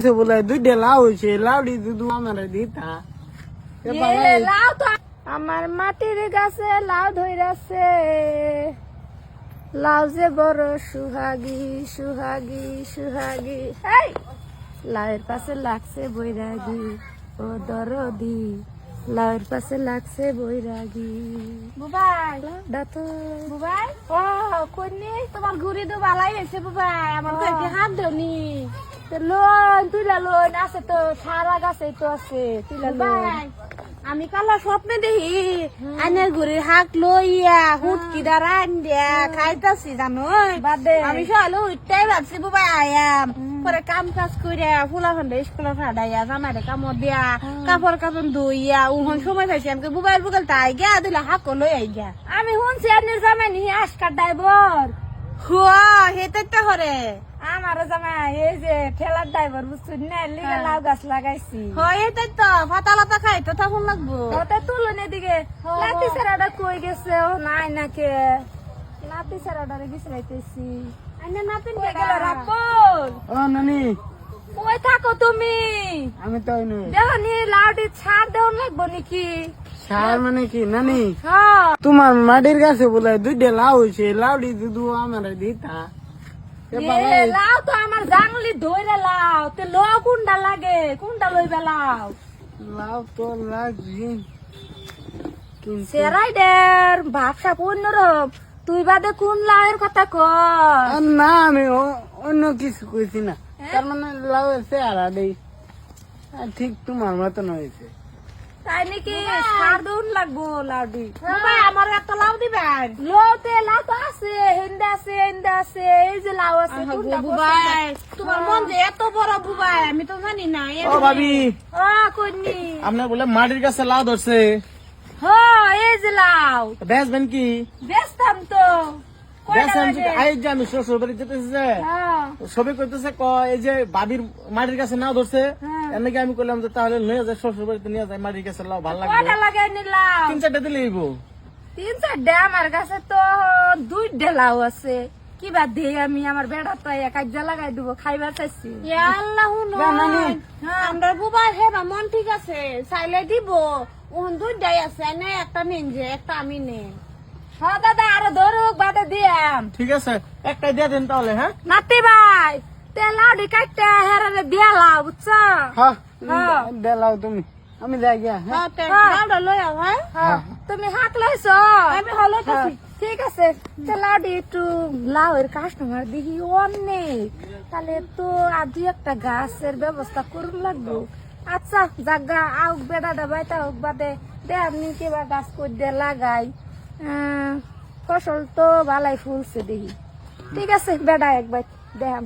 সে বলে দুইটা লাউ হয়েছে লাউডি দুধু আমার দিতা। এ, লাউ তো আমার মাটির গাছে লাউ ধইরাছে। লাউ যে বড় সুহাগী সুহাগী সুহাগী। এই লাউয়ের পাশে লাগছে বৈরাগী ও দরদি। লাউয়ের পাশে লাগছে বৈরাগী। বুবাই দাতো বুবাই। ও কোনি তোমার ঘুরি তো ভালাই হয়েছে বুবাই। আমার কাছে হাত ধনি। লোন তুইলা লোন আছে তো সারা গাছে তো আছে তুইলা লোন আমি কালা স্বপ্নে দেখি আইনের ঘুরে হাক লইয়া হুটকি দ্বারা আন দিয়া খাইতাছি জানো। আমি সকালে উঠতেই ভাবছি বুবাই আয়াম পরে কাম কাজ কইরা ফুলা ফান্ডা স্কুলে ফাডাইয়া জামাইরে কামড় দিয়া কাপড় কাপড় ধুইয়া উহন সময় পাইছি আমাকে বুবাইয়ের বুকাল তাই গিয়া দিলা হাক লই আই গিয়া আমি শুনছি আপনি জামাই নি আজকার ড্রাইভার। হুয়া হেতে হরে। আমারও জামাই এই যে ঠেলার ড্রাইভার বুঝছেন না লিগে হ্যাঁ। লাউ গাছ লাগাইছি। হয় হেতে তো ফাতা লাতা খাই তো থাকুন লাগবো। ওটা তুলুন এদিকে। হ্যাঁ, লাতি হ্যাঁ। কই গেছে? ও নাই নাকে? লাতি সারাটারে বিছরাইতেছি আইনে নাতিন কই গেল? রাপল ও নানি। কই থাকো তুমি? আমি তো নই দেখো নি লাউটি ছাড় দেওয়ান লাগবো নাকি? সার মানে কি? নানি। হ্যাঁ। তোমার মাটির কাছে বলে দুইটা লাউ হয়েছে লাউডি দুধু আমার দিতা। এ, তো আমার জাংলি ধইরে লাউ তে লো কোনটা লাগে? কোনটা লইবে তো সেরাই ভাবসা অন্যরকম তুই বাদে কোন লাউয়ের কথা কর না আমি অন্য কিছু কইছি না। তার মানে লাউ আলাদাই আর ঠিক তোমার মতন হয়েছে। তাই নাকি সার দৌন লাগবো লাউডি আমার একটা লাউ দিবেন। লোতে লাউ তো আছে হিন্দা আছে হিন্দা আছে এই যে লাউ আছে বুবাই তোমার মন যে এত বড় বুবাই আমি তো জানি না ও ভাবি। ও কইনি আপনার বলে মাটির কাছে লাউ ধরছে। হ এই যে লাউ। বেচবেন কি? বেচতাম তো। আমি শ্বশুর বাড়ি যেতেছি যে হ্যাঁ। সবে কইতেছে ক এই যে বাবির মাটির কাছে নাও ধরছে হ্যাঁ। এনেকে আমি কইলাম যে তাহলে নিয়ে যায় শ্বশুর বাড়িতে নিয়ে যায় মাটির কাছে লাউ ভালো লাগবে। লাগাই নিলাম? তিন চারটা দিলে হইব। তিন চারটে আমার কাছে তো দুই লাউ আছে। কিবা দে আমি আমার বেড়া তো কাজা লাগাই দিব খাইবার চাইছি। আল্লাহ হুনন। আমরা বুবাই হেবা মন ঠিক আছে চাইলে দিব। ওহন দুইটাই আছে এনে একটা নিন যে একটা আমি নে হ্যাঁ দাদা আরও ধরুক বাদে দিয়াম। ঠিক আছে একটাই দিয়ে দেন তাহলে হ্যাঁ? নাতি ভাই তে কাটতে হেরারে বুঝছ? লাউ তুমি। আমি যাই গিয়া হ্যাঁ। হ্যাঁ তে হ্যাঁ। তুমি হাত লইছো? আমি হলো ঠিক আছে। লাউডি একটু লাউয়ের কাস্টমার দেখি অনেক। তাহলে তো আর দুই একটা গাছের ব্যবস্থা করুন লাগবো। আচ্ছা জাগা আউক বেড়া দাবাই তা হোক বাদে। দে আপনি কিবা গাছ করে দিয়ে লাগাই ফসল তো ভালাই ফুলছে দেখি। ঠিক আছে বেড়া একবার দেখাম।